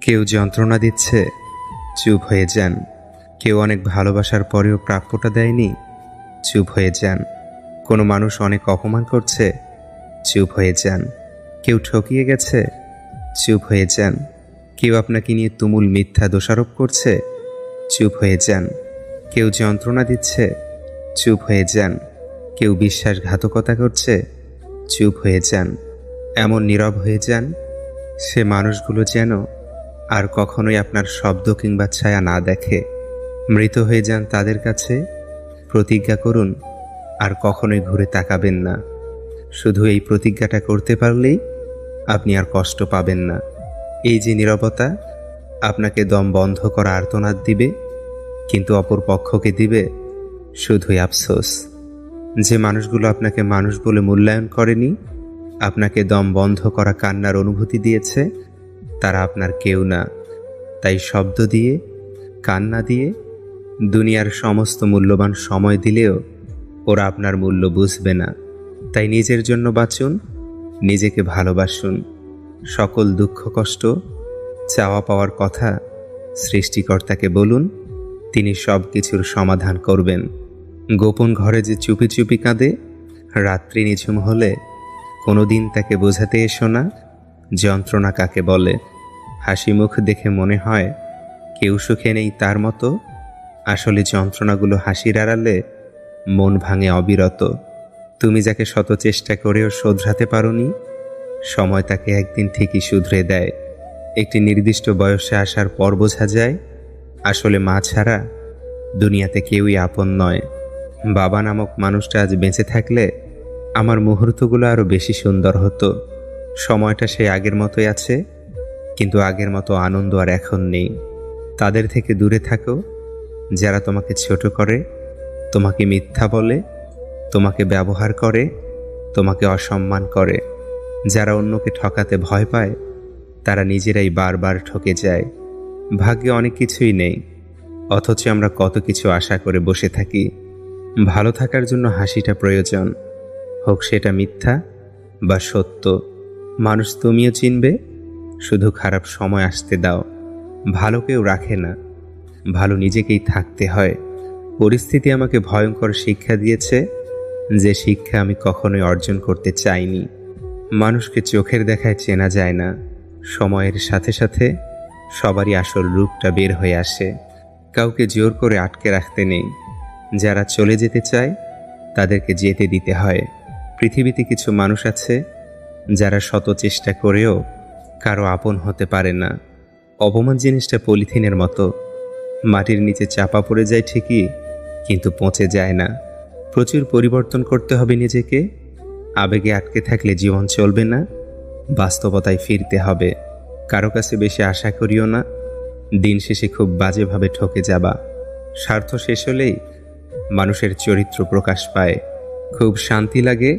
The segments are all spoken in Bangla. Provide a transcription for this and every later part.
কেউ যন্ত্রণা দিচ্ছে, চুপ হয়ে যান। কেউ অনেক ভালোবাসার পরেও প্রাপ্যটা দেয়নি, চুপ হয়ে যান। কোনো মানুষ অনেক অপমান করছে, চুপ হয়ে যান। কেউ ঠকিয়ে গেছে, চুপ হয়ে যান। কেউ আপনাকে নিয়ে তুমুল মিথ্যা দোষারোপ করছে, চুপ হয়ে যান। কেউ যন্ত্রণা দিচ্ছে, চুপ হয়ে যান। কেউ বিশ্বাসঘাতকতা করছে, চুপ হয়ে যান। এমন নীরব হয়ে যান, সে মানুষগুলো যেন আর কখনোই আপনার শব্দ কিংবা ছায়া না দেখে। মৃত হয়ে যান তাদের কাছে। প্রতিজ্ঞা করুন, আর কখনোই ঘুরে তাকাবেন না। শুধু এই প্রতিজ্ঞাটা করতে পারলেই আপনি আর কষ্ট পাবেন না। এই যে নীরবতা, আপনাকে দম বন্ধ করা আর্তনাদ দিবে, কিন্তু অপর পক্ষকে দিবে শুধুই আফসোস। যে মানুষগুলো আপনাকে মানুষ বলে মূল্যায়ন করেনি, আপনাকে দম বন্ধ করা কান্নার অনুভূতি দিয়েছে তারা আপনার কেউ না। তাই শব্দ দিয়ে, কান্না দিয়ে, দুনিয়ার সমস্ত মূল্যবান সময় দিলেও ওরা আপনার মূল্য বুঝবে না। তাই নিজের জন্য বাঁচুন, নিজেকে ভালোবাসুন। সকল দুঃখ, কষ্ট, চাওয়া পাওয়ার কথা সৃষ্টিকর্তাকে বলুন, তিনি সব কিছুর সমাধান করবেন। গোপন ঘরে যে চুপি চুপি কাঁদে, রাত্রি নিঝুম হলে কোনোদিন তাকে বোঝাতে এসো না। যন্ত্রণা কাকে বলে? হাসি মুখ দেখে মনে হয়, কেউ সুখে নেই তার মতো। আসলে যন্ত্রণাগুলো হাসির আড়ালে মন ভাঙে অবিরত। তুমি যাকে শত চেষ্টা করেও শোধরাতে পারোনি, সময় তাকে একদিন ঠিকই শুধরে দেয়। একটি নির্দিষ্ট বয়সে আসার পর বোঝা যায়, আসলে মা ছাড়া দুনিয়াতে কেউই আপন নয়। বাবা নামক মানুষটা আজ বেঁচে থাকলে আমার মুহূর্তগুলো আরও বেশি সুন্দর হতো। সময়টা সেই আগের মতোই আছে, কিন্তু আগের মতো আনন্দ আর এখন নেই। তাদের থেকে দূরে থাকো। যারা তোমাকে ছোট করে, তোমাকে মিথ্যা বলে, তোমাকে ব্যবহার করে, তোমাকে অসম্মান করে। যারা অন্যকে ঠকাতে ভয় পায়, তারা নিজেরাই বারবার ঠকে যায়। ভাগ্যে অনেক কিছুই নেই, অথচ আমরা কত কিছু আশা করে বসে থাকি। ভালো থাকার জন্য হাসিটা প্রয়োজন, হোক সেটা মিথ্যা বা সত্য। মানুষ তুমিও চিনবে। শুধু খারাপ সময় আসতে দাও। ভালো কেউ রাখে না। ভালো নিজেকেই থাকতে হয়। পরিস্থিতি আমাকে ভয়ঙ্কর শিক্ষা দিয়েছে যে শিক্ষা আমি কখনোই অর্জন করতে চাইনি। মানুষকে চোখের দেখায় চেনা যায় না। সময়ের সাথে সাথে সবারই আসল রূপটা বের হয়ে আসে। কাউকে জোর করে আটকে রাখতে নেই। যারা চলে যেতে চায়, তাদেরকে যেতে দিতে হয়। পৃথিবীতে কিছু মানুষ আছে যারা শত চেষ্টা করেও কারও আপন হতে পারে না। অপমান জিনিসটা পলিথিনের মতো। মাটির নিচে চাপা পড়ে যায় ঠিকই, কিন্তু পচে যায় না। প্রচুর পরিবর্তন করতে হবে নিজেকে। আবেগে আটকে থাকলে জীবন চলবে না। বাস্তবতায় ফিরতে হবে। কারও কাছে বেশি আশা করিও না। দিন শেষে খুব বাজেভাবে ঠকে যাবা। স্বার্থ শেষ হলেই মানুষের চরিত্র প্রকাশ পায়। খুব শান্তি লাগে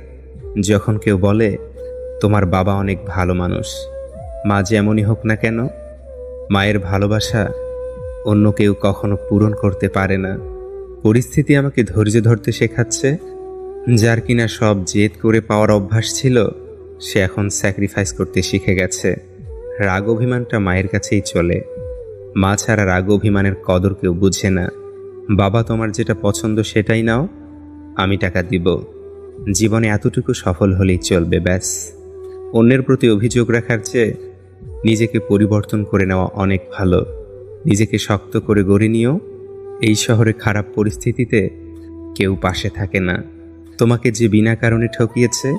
যখন কেউ বলে তোমার বাবা অনেক ভালো মানুষ। মা যেমনই হোক না কেন, মায়ের ভালোবাসা অন্য কেউ কখনো পূরণ করতে পারে না। পরিস্থিতি আমাকে ধৈর্য ধরতে শেখাচ্ছে, যার কিনা সব জেদ করে পাওয়ার অভ্যাস ছিল, সে এখন স্যাক্রিফাইস করতে শিখে গেছে। রাগ অভিমানটা মায়ের কাছেই চলে। মা ছাড়া রাগ অভিমানের কদর কেউ বুঝে না। বাবা, তোমার যেটা পছন্দ সেটাই নাও, আমি টাকা দিব। জীবনে এতটুকু সফল হলেই চলবে, ব্যাস। অন্যের প্রতি অভিযোগ রাখার চেয়ে নিজেকে পরিবর্তন করে নেওয়া অনেক ভালো। নিজেকে শক্ত করে গড়ে নিও। এই শহরে খারাপ পরিস্থিতিতে কেউ পাশে থাকে না। তোমাকে যে বিনা কারণে ঠকিয়েছে,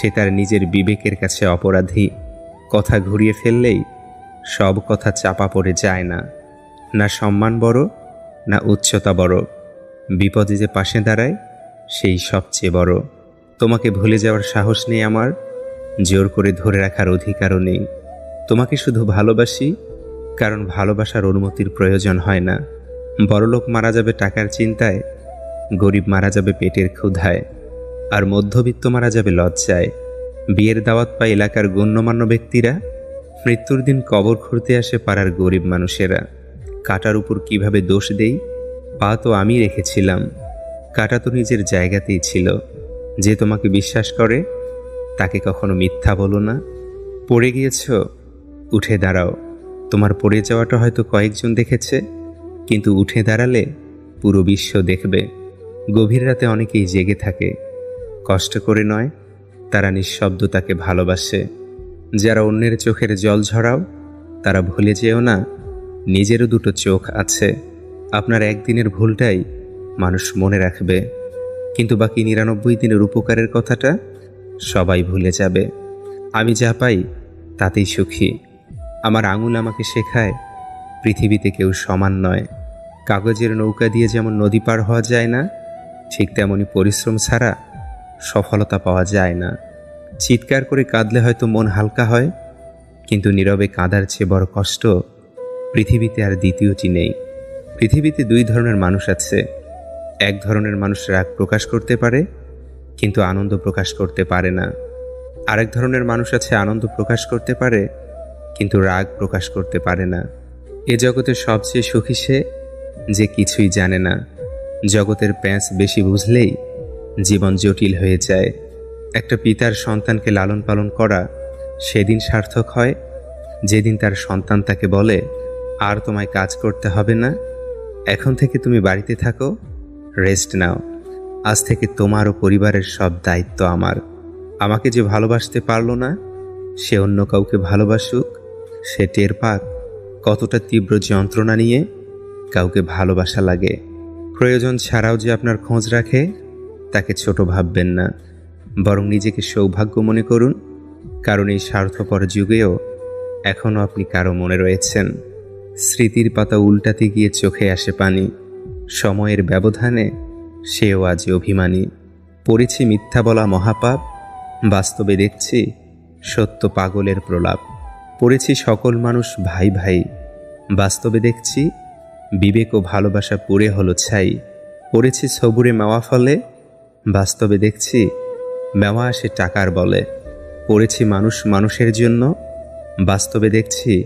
সে তার নিজের বিবেকের কাছে অপরাধী। কথা ঘুরিয়ে ফেললেই সব কথা চাপা পড়ে যায় না। না সম্মান বড়, না উচ্চতা বড়। বিপদে যে পাশে দাঁড়ায়, সেই সবচেয়ে বড়। তোমাকে ভুলে যাওয়ার সাহস নেই আমার। জোর করে ধরে রাখার অধিকারও নেই। তোমাকে শুধু ভালোবাসি, কারণ ভালোবাসার অনুমতির প্রয়োজন হয় না। বড়লোক মারা যাবে টাকার চিন্তায়, গরিব মারা যাবে পেটের ক্ষুধায়, আর মধ্যবিত্ত মারা যাবে লজ্জায়। বিয়ের দাওয়াত পায় এলাকার গণ্যমান্য ব্যক্তিরা, মৃত্যুর দিন কবর খুঁড়তে আসে পাড়ার গরিব মানুষেরা। কাটার উপর কীভাবে দোষ দেই পা তো আমি রেখেছিলাম। কাটা তো নিজের জায়গাতেই ছিল। যে তোমাকে বিশ্বাস করে তাকে কখনো মিথ্যা বলো না। পড়ে গিয়েছ? উঠে দাঁড়াও। তোমার পড়ে যাওয়াটা হয়তো কয়েকজন দেখেছে, কিন্তু উঠে দাঁড়ালে পুরো বিশ্ব দেখবে। গভীর রাতে অনেকেই জেগে থাকে। কষ্ট করে নয়, তারা নিঃশব্দ তাকে ভালোবাসে। যারা অন্যের চোখের জল ঝরাও, তারা ভুলে যেও না, নিজেরও দুটো চোখ আছে। আপনার একদিনের ভুলটাই মানুষ মনে রাখবে। কিন্তু বাকি নিরানব্বই দিনের উপকারের কথাটা সবাই ভুলে যাবে। আমি যা পাই তাতেই সুখী। আমার আঙুল আমাকে শেখায়, পৃথিবীতে কেউ সমান নয়। কাগজের নৌকা দিয়ে যেমন নদী পার হওয়া যায় না, ঠিক তেমনই পরিশ্রম ছাড়া সফলতা পাওয়া যায় না। চিৎকার করে কাঁদলে হয়তো মন হালকা হয়, কিন্তু নীরবে কাঁদার চেয়ে বড় কষ্ট পৃথিবীতে আর দ্বিতীয়টি নেই। পৃথিবীতে দুই ধরনের মানুষ আছে। এক ধরনের মানুষ রাগ প্রকাশ করতে পারে কিন্তু আনন্দ প্রকাশ করতে পারে না। আরেক ধরনের মানুষ আছে, আনন্দ প্রকাশ করতে পারে, কিন্তু রাগ প্রকাশ করতে পারে না। এ জগতের সবচেয়ে সুখী সে যে কিছুই জানে না। জগতের প্যাঁচ বেশি বুঝলেই জীবন জটিল হয়ে যায়। একটা পিতার সন্তানকে লালন পালন করা সেদিন সার্থক হয়, যেদিন তার সন্তান তাকে বলে, আর তোমায় কাজ করতে হবে না। এখন থেকে তুমি বাড়িতে থাকো, রেস্ট নাও। আজ থেকে তোমার ও পরিবারের সব দায়িত্ব আমার। আমাকে যে ভালোবাসতে পারল না, সে অন্য কাউকে ভালোবাসুক, সে টের পাক কতটা তীব্র যন্ত্রণা নিয়ে কাউকে ভালোবাসা লাগে। প্রয়োজন ছাড়াও যে আপনার খোঁজ রাখে, তাকে ছোট ভাববেন না। বরং নিজেকে সৌভাগ্য মনে করুন, কারণ এই স্বার্থপর যুগেও এখনও আপনি কারও মনে রয়েছেন। স্মৃতির পাতা উল্টাতে গিয়ে চোখে আসে পানি। সময়ের ব্যবধানে সেও আজ অভিমানী। পড়েছি মিথ্যা বলা মহাপাপ, বাস্তবে দেখছি সত্য পাগলের প্রলাপ। পড়েছি সকল মানুষ ভাই ভাই, বাস্তবে দেখছি বিবেক ও ভালোবাসা পুড়ে হলো ছাই। পড়েছি সবুরে মেওয়া ফলে, বাস্তবে দেখছি মেওয়া আসে টাকার বলে। পড়েছি মানুষ মানুষের জন্য, বাস্তবে দেখছি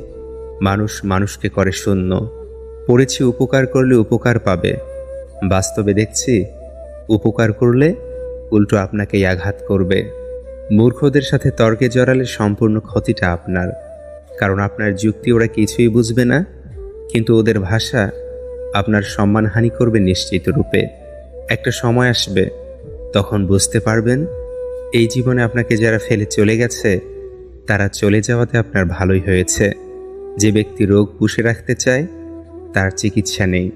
মানুষ মানুষকে করে শূন্য। পড়েছি উপকার করলে উপকার পাবে বাস্তবে দেখছি, উপকার করলে উল্টো আপনাকেই আঘাত করবে। মূর্খদের সাথে তর্কে জড়ালে সম্পূর্ণ ক্ষতিটা আপনার। কারণ আপনার যুক্তি ওরা কিছুই বুঝবে না, কিন্তু ওদের ভাষা আপনার সম্মানহানি করবে নিশ্চিত রূপে। একটা সময় আসবে, তখন বুঝতে পারবেন, এই জীবনে আপনাকে যারা ফেলে চলে গেছে, তারা চলে যাওয়াতে আপনার ভালোই হয়েছে। যে ব্যক্তি রোগ পুষে রাখতে চায়, তার চিকিৎসা নেই।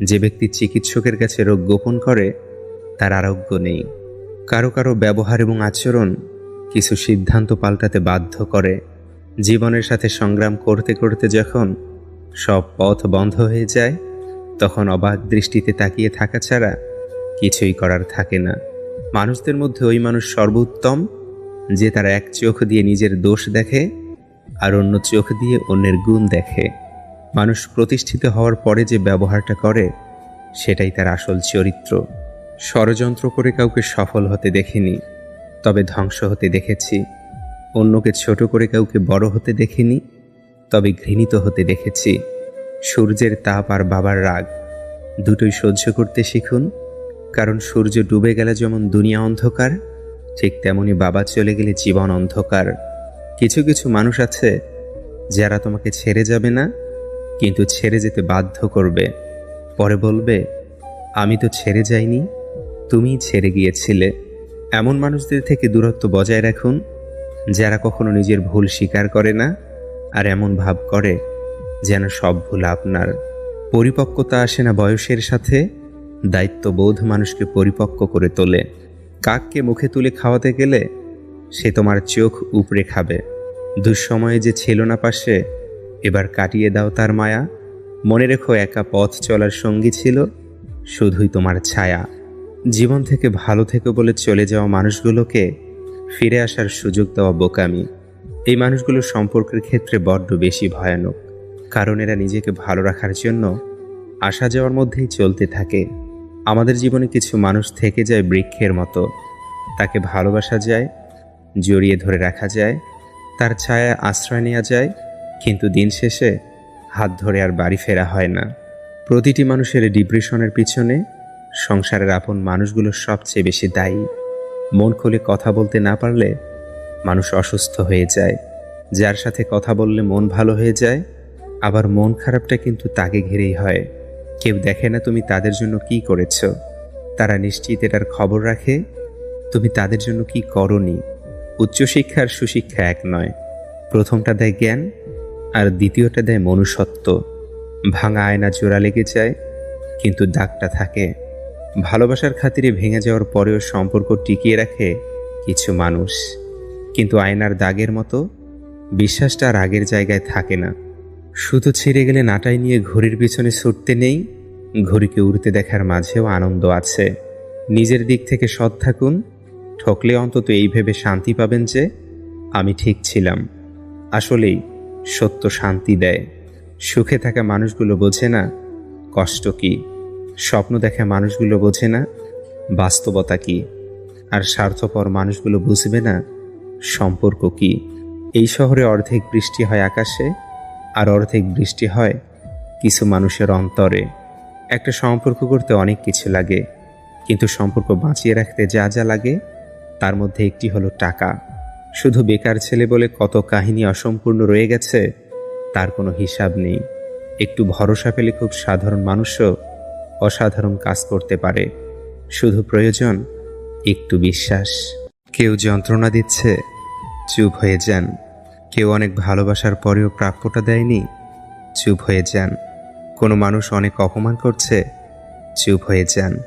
যে ব্যক্তি চিকিৎসকের কাছে রোগ গোপন করে, তার আরোগ্য নেই। কারও কারও ব্যবহার এবং আচরণ কিছু সিদ্ধান্ত পাল্টাতে বাধ্য করে। জীবনের সাথে সংগ্রাম করতে করতে যখন সব পথ বন্ধ হয়ে যায়, তখন অবাক দৃষ্টিতে তাকিয়ে থাকা ছাড়া কিছুই করার থাকে না। মানুষদের মধ্যে ওই মানুষ সর্বোত্তম, যে তার এক চোখ দিয়ে নিজের দোষ দেখে আর অন্য চোখ দিয়ে অন্যের গুণ দেখে। মানুষ প্রতিষ্ঠিত হওয়ার পরে যে ব্যবহারটা করে, সেটাই তার আসল চরিত্র। ষড়যন্ত্র করে কাউকে সফল হতে দেখিনি, তবে ধ্বংস হতে দেখেছি। অন্যকে ছোট করে কাউকে বড় হতে দেখিনি, তবে ঘৃণিত হতে দেখেছি। সূর্যের তাপ আর বাবার রাগ, দুটোই সহ্য করতে শিখুন। কারণ সূর্য ডুবে গেলে যেমন দুনিয়া অন্ধকার, ঠিক তেমনি বাবা চলে গেলে জীবন অন্ধকার। কিছু কিছু মানুষ আছে, যারা তোমাকে ছেড়ে যাবে না কিন্তু ছেড়ে যেতে বাধ্য করবে। পরে বলবে, আমি তো ছেড়ে যাইনি, তুমিই ছেড়ে গিয়েছিলে। এমন মানুষদের থেকে দূরত্ব বজায় রাখুন, যারা কখনো নিজের ভুল স্বীকার করে না আর এমন ভাব করে যেন সব ভুল আপনার। পরিপক্কতা আসে না বয়সের সাথে, দায়িত্ববোধ মানুষকে পরিপক্ক করে তোলে। কাককে মুখে তুলে খাওয়াতে গেলে সে তোমার চোখ উপড়ে খাবে। দুঃসময়ে যে ছিল না পাশে এবার কাটিয়ে দাও তার মায়া। মনে রেখো একা পথ চলার সঙ্গী ছিল, শুধুই তোমার ছায়া। জীবন থেকে ভালো থেকে বলে চলে যাওয়া মানুষগুলোকে ফিরে আসার সুযোগ দেওয়া বোকামি। এই মানুষগুলো সম্পর্কের ক্ষেত্রে বড্ড বেশি ভয়ানক, কারণ এরা নিজেকে ভালো রাখার জন্য আসা যাওয়ার মধ্যেই চলতে থাকে। আমাদের জীবনে কিছু মানুষ থেকে যায় বৃক্ষের মতো। তাকে ভালোবাসা যায়, জড়িয়ে ধরে রাখা যায়, তার ছায়া আশ্রয় নেওয়া যায় কিন্তু দিন শেষে হাত ধরে আর বাড়ি ফেরা হয় না। প্রতিটি মানুষের ডিপ্রেশনের পিছনে সংসারের আপন মানুষগুলো সবচেয়ে বেশি দায়ী। মন খুলে কথা বলতে না পারলে মানুষ অসুস্থ হয়ে যায়। যার সাথে কথা বললে মন ভালো হয়ে যায়, আবার মন খারাপটা কিন্তু তাকে ঘিরেই হয়। কেউ দেখে না তুমি তাদের জন্য কি করেছ। তারা নিশ্চিত এটার খবর রাখে, তুমি তাদের জন্য কি করনি। উচ্চশিক্ষা আর সুশিক্ষা এক নয়। প্রথমটা দেয় জ্ঞান আর দ্বিতীয়টা দেয় মনুষ্যত্ব। ভাঙা আয়না জোড়া লেগে যায়, কিন্তু দাগটা থাকে। ভালোবাসার খাতিরে ভেঙে যাওয়ার পরেও সম্পর্ক টিকিয়ে রাখে কিছু মানুষ। কিন্তু আয়নার দাগের মতো বিশ্বাসটা আর আগের জায়গায় থাকে না। শুধু ছিঁড়ে গেলে নাটাই নিয়ে ঘড়ির পিছনে ছুটতে নেই, ঘড়িকে উড়তে দেখার মাঝেও আনন্দ আছে। নিজের দিক থেকে সৎ থাকুন, ঠকলে অন্তত এই ভেবে শান্তি পাবেন যে, আমি ঠিক ছিলাম। আসলেই সত্য শান্তি দেয়। সুখে থাকা মানুষগুলো বোঝে না, কষ্ট কি? স্বপ্ন দেখা মানুষগুলো বোঝে না, বাস্তবতা কি? আর স্বার্থপর মানুষগুলো বুঝবে না, সম্পর্ক কি? এই শহরে অর্ধেক বৃষ্টি হয় আকাশে, আর অর্ধেক বৃষ্টি হয় কিছু মানুষের অন্তরে। একটা সম্পর্ক করতে অনেক কিছু লাগে, কিন্তু সম্পর্ক বাঁচিয়ে রাখতে যা যা লাগে, তার মধ্যে একটি হলো টাকা। শুধু বেকার ছেলে বলে কত কাহিনী অসম্পূর্ণ রয়ে গেছে, তার কোনো হিসাব নেই। একটু ভরসা পেলে খুব সাধারণ মানুষও অসাধারণ কাজ করতে পারে। শুধু প্রয়োজন একটু বিশ্বাস। কেউ যন্ত্রণা দিচ্ছে, চুপ হয়ে যান। কেউ অনেক ভালোবাসার পরেও প্রাপ্যটা দেয়নি, চুপ হয়ে যান। কোনো মানুষ অনেক অপমান করছে, চুপ হয়ে যান।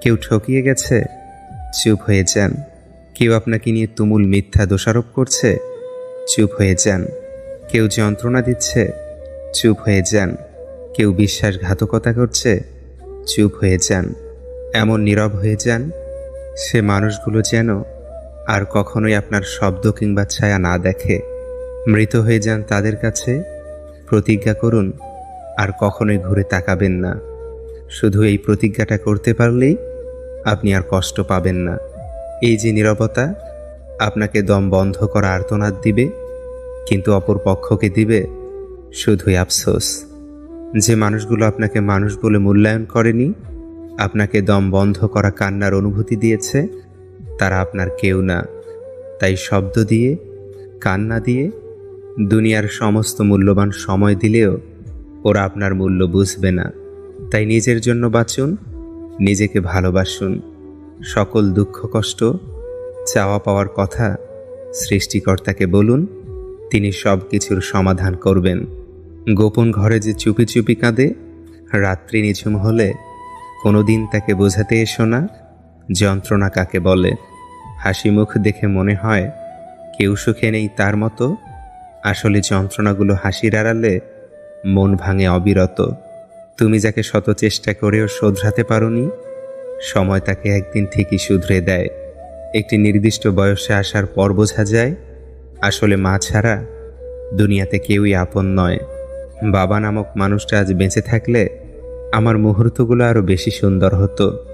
কেউ ঠকিয়ে গেছে, চুপ হয়ে যান। কেউ আপনাকে নিয়ে তুমুল মিথ্যা দোষারোপ করছে? চুপ হয়ে যান। কেউ যন্ত্রণা দিচ্ছে? চুপ হয়ে যান। কেউ বিশ্বাসঘাতকতা করছে? চুপ হয়ে যান। এমন নীরব হয়ে যান? সে মানুষগুলো যেন আর কখনোই আপনার শব্দ কিংবা ছায়া না দেখে। মৃত হয়ে যান তাদের কাছে? প্রতিজ্ঞা করুন, আর কখনোই ঘুরে তাকাবেন না। শুধু এই প্রতিজ্ঞাটা করতে পারলেই আপনি আর কষ্ট পাবেন না। এই যে নীরবতা, আপনাকে দম বন্ধ করা আর্তনাদ দিবে, কিন্তু অপর পক্ষকে দিবে শুধুই আফসোস। যে মানুষগুলো আপনাকে মানুষ বলে মূল্যায়ন করেনি, আপনাকে দম বন্ধ করা কান্নার অনুভূতি দিয়েছে, তারা আপনার কেউ না। তাই শব্দ দিয়ে, কান্না দিয়ে, দুনিয়ার সমস্ত মূল্যবান সময় দিলেও ওরা আপনার মূল্য বুঝবে না। তাই নিজের জন্য বাঁচুন, নিজেকে ভালোবাসুন। সকল দুঃখ, কষ্ট, চাওয়া পাওয়ার কথা সৃষ্টিকর্তাকে বলুন, তিনি সব কিছুর সমাধান করবেন। গোপন ঘরে যে চুপি চুপি কাঁদে, রাত্রি নিঝুম হলে কোনোদিন তাকে বোঝাতে এসো না, যন্ত্রণা কাকে বলে। হাসি মুখ দেখে মনে হয়, কেউ সুখে নেই তার মতো। আসলে যন্ত্রণাগুলো হাসির আড়ালে মন ভাঙে অবিরত। তুমি যাকে শত চেষ্টা করেও শোধরাতে পারোনি সময় তাকে একদিন ঠিকই শুধরে দেয়। একটি নির্দিষ্ট বয়সে আসার পর বোঝা যায়, আসলে মা ছাড়া দুনিয়াতে কেউই আপন নয়। বাবা নামক মানুষটা আজ বেঁচে থাকলে আমার মুহূর্তগুলো আরও বেশি সুন্দর হতো।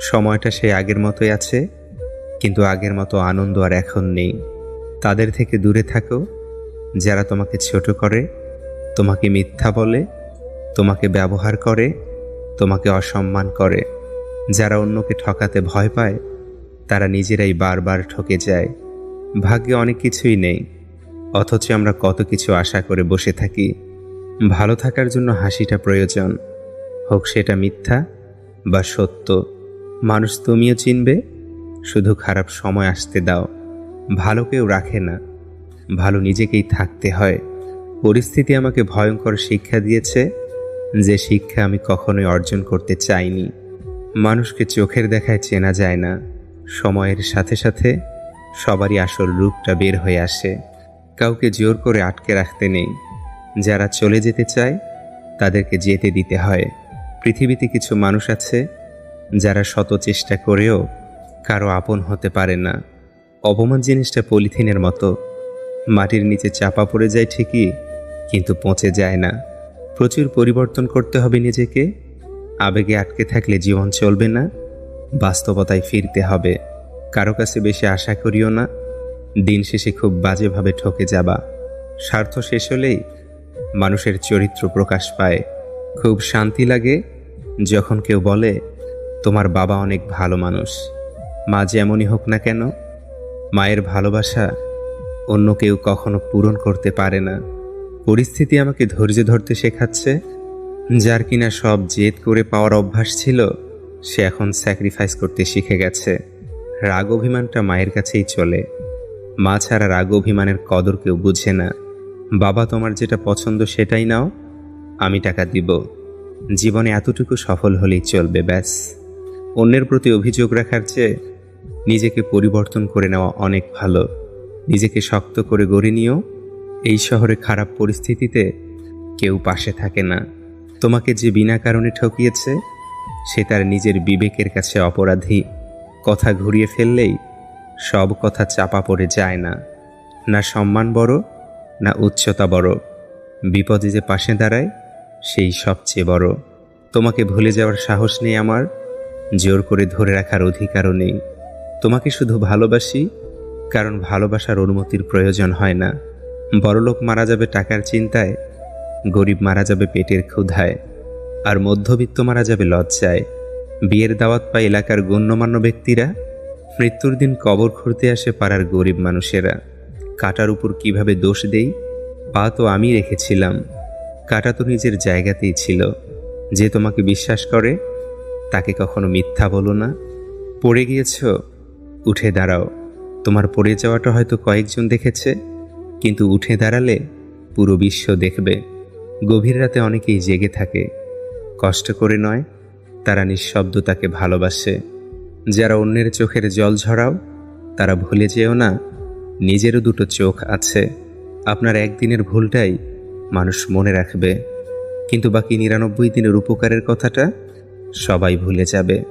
সময়টা সেই আগের মতোই আছে, কিন্তু আগের মতো আনন্দ আর এখন নেই। তাদের থেকে দূরে থাকো। যারা তোমাকে ছোট করে, তোমাকে মিথ্যা বলে, তোমাকে ব্যবহার করে, তোমাকে অসম্মান করে। যারা অন্যকে ঠকাতে ভয় পায়, তারা নিজেরাই বারবার ঠকে যায়। ভাগ্যে অনেক কিছুই নেই, অথচ আমরা কত কিছু আশা করে বসে থাকি। ভালো থাকার জন্য হাসিটা প্রয়োজন, হোক সেটা মিথ্যা বা সত্য। মানুষ তুমিও চিনবে, শুধু খারাপ সময় আসতে দাও, ভালো কেউ রাখে না। ভালো নিজেকেই থাকতে হয়। পরিস্থিতি আমাকে ভয়ঙ্কর শিক্ষা দিয়েছে, যে শিক্ষা আমি কখনোই অর্জন করতে চাইনি। মানুষকে চোখের দেখায় চেনা যায় না। সময়ের সাথে সাথে সবারই আসল রূপটা বের হয়ে আসে। কাউকে জোর করে আটকে রাখতে নেই। যারা চলে যেতে চায়, তাদেরকে যেতে দিতে হয়। পৃথিবীতে কিছু মানুষ আছে, যারা শত চেষ্টা করেও কারও আপন হতে পারে না। অপমান জিনিসটা পলিথিনের মতো। মাটির নিচে চাপা পড়ে যায় ঠিকই, কিন্তু পচে যায় না। প্রচুর পরিবর্তন করতে হবে নিজেকে। আবেগে আটকে থাকলে জীবন চলবে না, বাস্তবতায় ফিরতে হবে। কারও কাছে বেশি আশা করিও না। দিন শেষে খুব বাজেভাবে ঠকে যাবা। স্বার্থ শেষ হলেই মানুষের চরিত্র প্রকাশ পায়। খুব শান্তি লাগে যখন কেউ বলে, তোমার বাবা অনেক ভালো মানুষ। মা যেমনই হোক না কেন, মায়ের ভালোবাসা অন্য কেউ কখনো পূরণ করতে পারে না। পরিস্থিতি আমাকে ধৈর্য ধরতে শেখাচ্ছে। যার কিনা সব জেদ করে পাওয়ার অভ্যাস ছিল, সে এখন স্যাক্রিফাইস করতে শিখে গেছে। রাগ অভিমানটা মায়ের কাছেই চলে। মা ছাড়া রাগ অভিমানের কদর কেউ বুঝে না। বাবা, তোমার যেটা পছন্দ সেটাই নাও, আমি টাকা দিব। জীবনে এতটুকু সফল হলেই চলবে, ব্যাস। অন্যের প্রতি অভিযোগ রাখার চেয়ে নিজেকে পরিবর্তন করে নেওয়া অনেক ভালো। নিজেকে শক্ত করে গড়ে নিও। এই শহরে খারাপ পরিস্থিতিতে কেউ পাশে থাকে না। তোমাকে যে বিনা কারণে ঠকিয়েছে, সে তার নিজের বিবেকের কাছে অপরাধী। কথা ঘুরিয়ে ফেললেই সব কথা চাপা পড়ে যায় না। না সম্মান বড়, না উচ্চতা বড়। বিপদে যে পাশে দাঁড়ায়, সেই সবচেয়ে বড়। তোমাকে ভুলে যাওয়ার সাহস নেই আমার, জোর করে ধরে রাখার অধিকারও নেই। তোমাকে শুধু ভালোবাসি, কারণ ভালোবাসার অনুমতির প্রয়োজন হয় না। বড়লোক মারা যাবে টাকার চিন্তায় গরিব মারা যাবে পেটের ক্ষুধায়, আর মধ্যবিত্ত মারা যাবে লজ্জায়। বিয়ের দাওয়াত পায় এলাকার গণ্যমান্য ব্যক্তিরা। মৃত্যুর দিন কবর খুঁড়তে আসে পাড়ার গরিব মানুষেরা। কাটার উপর কীভাবে দোষ দেই পা তো আমি রেখেছিলাম। কাটা তো নিজের জায়গাতেই ছিল। যে তোমাকে বিশ্বাস করে, তাকে কখনো মিথ্যা বলো না। পড়ে গিয়েছ? উঠে দাঁড়াও। তোমার পড়ে যাওয়াটা হয়তো কয়েকজন দেখেছে, কিন্তু উঠে দাঁড়ালে পুরো বিশ্ব দেখবে। গভীর রাতে অনেকেই জেগে থাকে। কষ্ট করে নয়, তারা নিঃশব্দ তাকে ভালোবাসে। যারা অন্যের চোখের জল ঝরাও, তারা ভুলে যেও না, নিজেরও দুটো চোখ আছে। আপনার একদিনের ভুলটাই মানুষ মনে রাখবে। কিন্তু বাকি নিরানব্বই দিনের উপকারের কথাটা সবাই ভুলে যাবে।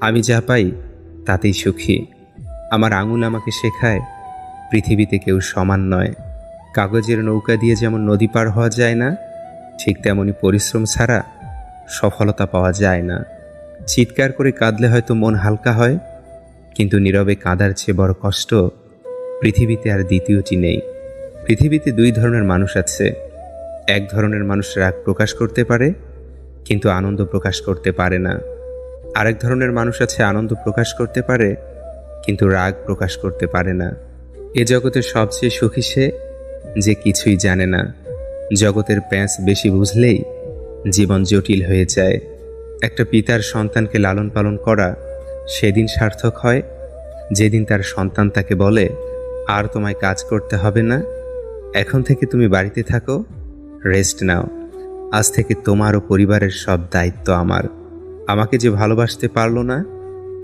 আমি যা পাই, তাতেই সুখী। আমার আঙুল আমাকে শেখায়, পৃথিবীতে কেউ সমান নয়। কাগজের নৌকা দিয়ে যেমন নদী পার হওয়া যায় না ঠিক তেমনই পরিশ্রম ছাড়া সফলতা পাওয়া যায় না। চিৎকার করে কাঁদলে হয়তো মন হালকা হয়, কিন্তু নীরবে কাঁদার চেয়ে বড় কষ্ট পৃথিবীতে আর দ্বিতীয়টি নেই। পৃথিবীতে দুই ধরনের মানুষ আছে। এক ধরনের মানুষ রাগ প্রকাশ করতে পারে, কিন্তু আনন্দ প্রকাশ করতে পারে না। আরেক ধরনের মানুষ আছে আনন্দ প্রকাশ করতে পারে, কিন্তু রাগ প্রকাশ করতে পারে না। এ জগতে সবচেয়ে সুখী সে যে কিছুই জানে না। জগতের প্যাঁচ বেশি বুঝলেই জীবন জটিল হয়ে যায়। একটা পিতার সন্তানকে লালন পালন করা সেদিন সার্থক হয়। যেদিন তার সন্তান তাকে বলে, আর তোমায় কাজ করতে হবে না। এখন থেকে তুমি বাড়িতে থাকো। রেস্ট নাও। আজ থেকে তোমার ও পরিবারের সব দায়িত্ব আমার। আমাকে যে ভালোবাসতে পারল না,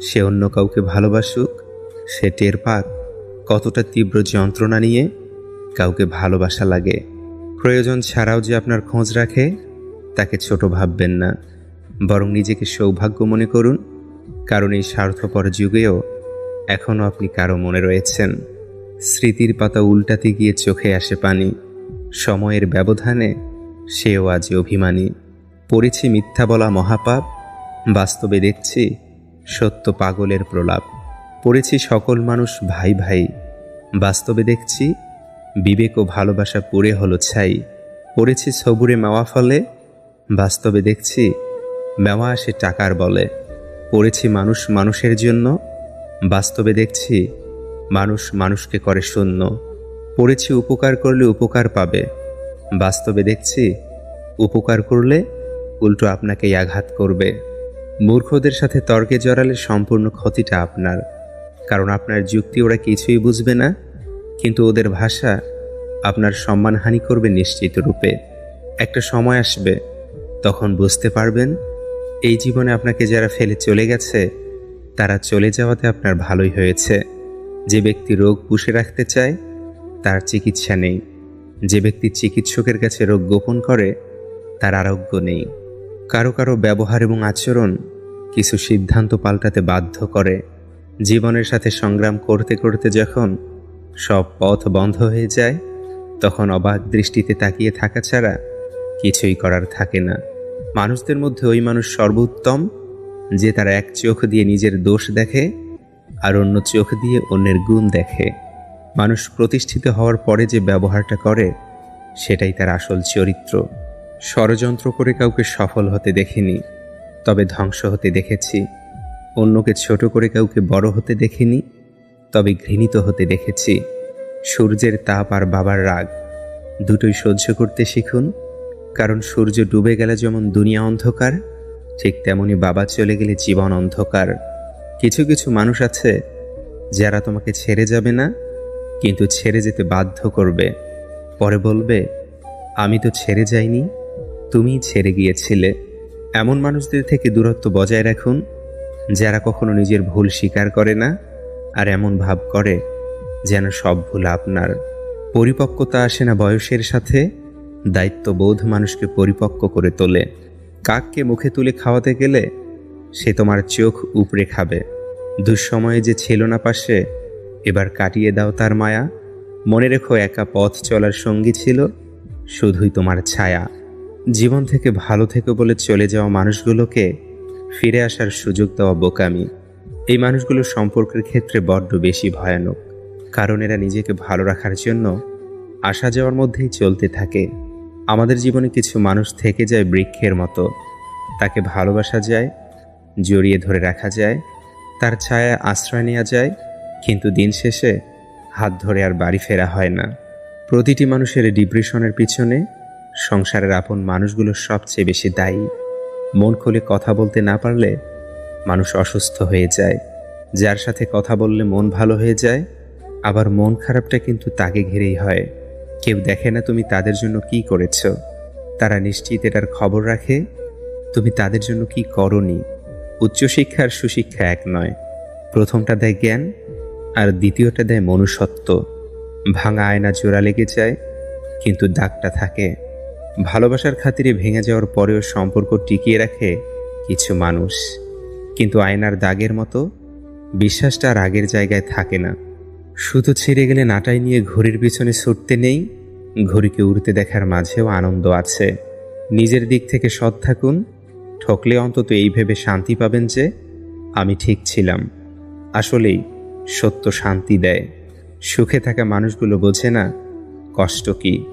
সে অন্য কাউকে ভালোবাসুক। সে টের পাক কতটা তীব্র যন্ত্রণা নিয়ে কাউকে ভালোবাসা লাগে। প্রয়োজন ছাড়াও যে আপনার খোঁজ রাখে, তাকে ছোট ভাববেন না। বরং নিজেকে সৌভাগ্য মনে করুন, কারণ এই স্বার্থপর যুগেও এখনও আপনি কারও মনে রয়েছেন। স্মৃতির পাতা উল্টাতে গিয়ে চোখে আসে পানি। সময়ের ব্যবধানে সেও আজ অভিমানী। পড়েছি মিথ্যা বলা মহাপাপ, বাস্তবে দেখছি সত্য পাগলের প্রলাপ। পড়েছি সকল মানুষ ভাই ভাই, বাস্তবে দেখছি বিবেক ও ভালোবাসা পুড়ে হলো ছাই। পড়েছি সবুরে মেওয়া ফলে, বাস্তবে দেখছি মেওয়া আসে টাকার বলে। পড়েছি মানুষ মানুষের জন্য, বাস্তবে দেখছি মানুষ মানুষকে করে শূন্য। পড়েছি উপকার করলে উপকার পাবে, বাস্তবে দেখছি উপকার করলে উল্টো আপনাকেই আঘাত করবে। মূর্খদের সাথে তর্কে জড়ালে সম্পূর্ণ ক্ষতিটা আপনার, কারণ আপনার যুক্তি ওরা কিছুই বুঝবে না। কিন্তু ওদের ভাষা আপনার সম্মানহানি করবে নিশ্চিত রূপে। একটা সময় আসবে, তখন বুঝতে পারবেন, এই জীবনে আপনাকে যারা ফেলে চলে গেছে, তারা চলে যাওয়াতে আপনার ভালোই হয়েছে। যে ব্যক্তি রোগ পুষে রাখতে চায়, তার চিকিৎসা নেই। যে ব্যক্তি চিকিৎসকের কাছে রোগ গোপন করে, তার আরোগ্য নেই। কারও কারও ব্যবহার এবং আচরণ কিছু সিদ্ধান্ত পাল্টাতে বাধ্য করে। জীবনের সাথে সংগ্রাম করতে করতে যখন সব পথ বন্ধ হয়ে যায়, তখন অবাক দৃষ্টিতে তাকিয়ে থাকা ছাড়া কিছুই করার থাকে না। মানুষদের মধ্যে ওই মানুষ সর্বোত্তম, যে তার এক চোখ দিয়ে নিজের দোষ দেখে আর অন্য চোখ দিয়ে অন্যের গুণ দেখে। মানুষ প্রতিষ্ঠিত হওয়ার পরে যে ব্যবহারটা করে, সেটাই তার আসল চরিত্র। ষড়যন্ত্র করে কাউকে সফল হতে দেখিনি, তবে ধ্বংস হতে দেখেছি। অন্যকে ছোট করে কাউকে বড় হতে দেখিনি। তবে ঘৃণিত হতে দেখেছি। সূর্যের তাপ আর বাবার রাগ। দুটোই সহ্য করতে শিখুন। কারণ সূর্য ডুবে গেলে যেমন দুনিয়া অন্ধকার, ঠিক তেমনি বাবা চলে গেলে জীবন অন্ধকার। কিছু কিছু মানুষ আছে, যারা তোমাকে ছেড়ে যাবে না, কিন্তু ছেড়ে যেতে বাধ্য করবে। পরে বলবে, আমি তো ছেড়ে যাইনি, তুমিই ছেড়ে গিয়েছিলে। এমন মানুষদের থেকে দূরত্ব বজায় রাখুন, যারা কখনো নিজের ভুল স্বীকার করে না। আর এমন ভাব করে যেন সব ভুল আপনার। পরিপক্কতা আসে না বয়সের সাথে, দায়িত্ববোধ মানুষকে পরিপক্ক করে তোলে। কাককে মুখে তুলে খাওয়াতে গেলে সে তোমার চোখ উপড়ে খাবে। দুঃসময়ে যে ছিল না পাশে, এবার কাটিয়ে দাও তার মায়া। মনে রেখো একা পথ চলার সঙ্গী ছিল, শুধুই তোমার ছায়া। জীবন থেকে ভালো থেকে বলে চলে যাওয়া মানুষগুলোকে ফিরে আসার সুযোগ দেওয়া বোকামি। এই মানুষগুলো সম্পর্কের ক্ষেত্রে বড্ড বেশি ভয়ানক, কারণ এরা নিজেকে ভালো রাখার জন্য আসা যাওয়ার মধ্যেই চলতে থাকে। আমাদের জীবনে কিছু মানুষ থেকে যায় বৃক্ষের মতো। তাকে ভালোবাসা যায়, জড়িয়ে ধরে রাখা যায়, তার ছায়া আশ্রয় নেওয়া যায়, কিন্তু দিন শেষে হাত ধরে আর বাড়ি ফেরা হয় না। প্রতিটি মানুষের ডিপ্রেশনের পিছনে সংসারের আপন মানুষগুলো সবচেয়ে বেশি দায়ী। মন খুলে কথা বলতে না পারলে মানুষ অসুস্থ হয়ে যায়। যার সাথে কথা বললে মন ভালো হয়ে যায়, আবার মন খারাপটা কিন্তু তাকে ঘিরেই হয়। কেউ দেখে না তুমি তাদের জন্য কি করেছ। তারা নিশ্চিত এটার খবর রাখে, তুমি তাদের জন্য কি করনি। উচ্চশিক্ষা আর সুশিক্ষা এক নয়। প্রথমটা দেয় জ্ঞান, আর দ্বিতীয়টা দেয় মনুষ্যত্ব। ভাঙা আয়না জোড়া লেগে যায়, কিন্তু দাগটা থাকে। ভালোবাসার খাতিরে ভেঙে যাওয়ার পরেও সম্পর্ক টিকিয়ে রাখে কিছু মানুষ। কিন্তু আয়নার দাগের মতো বিশ্বাসটা আর আগের জায়গায় থাকে না। শুধু ছিঁড়ে গেলে নাটাই নিয়ে ঘড়ির পিছনে ছুটতে নেই, ঘড়িকে উড়তে দেখার মাঝেও আনন্দ আছে। নিজের দিক থেকে সৎ থাকুন, ঠকলে অন্তত এই ভেবে শান্তি পাবেন যে আমি ঠিক ছিলাম। আসলেই সত্য শান্তি দেয়। সুখে থাকা মানুষগুলো বোঝে না কষ্ট কি।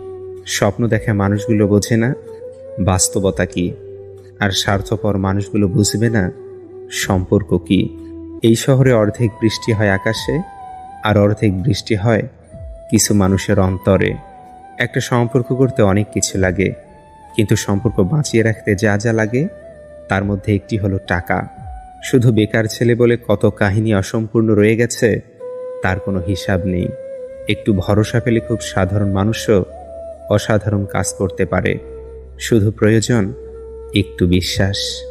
স্বপ্ন দেখা মানুষগুলো বোঝে না বাস্তবতা কি। আর স্বার্থপর মানুষগুলো বুঝবে না সম্পর্ক কি? এই শহরে অর্ধেক বৃষ্টি হয় আকাশে, আর অর্ধেক বৃষ্টি হয় কিছু মানুষের অন্তরে। একটা সম্পর্ক করতে অনেক কিছু লাগে, কিন্তু সম্পর্ক বাঁচিয়ে রাখতে যা যা লাগে, তার মধ্যে একটি হলো টাকা। শুধু বেকার ছেলে বলে কত কাহিনী অসম্পূর্ণ রয়ে গেছে, তার কোনো হিসাব নেই। একটু ভরসা পেলে খুব সাধারণ মানুষও অসাধারণ কাজ করতে পারে। শুধু প্রয়োজন একটু বিশ্বাস।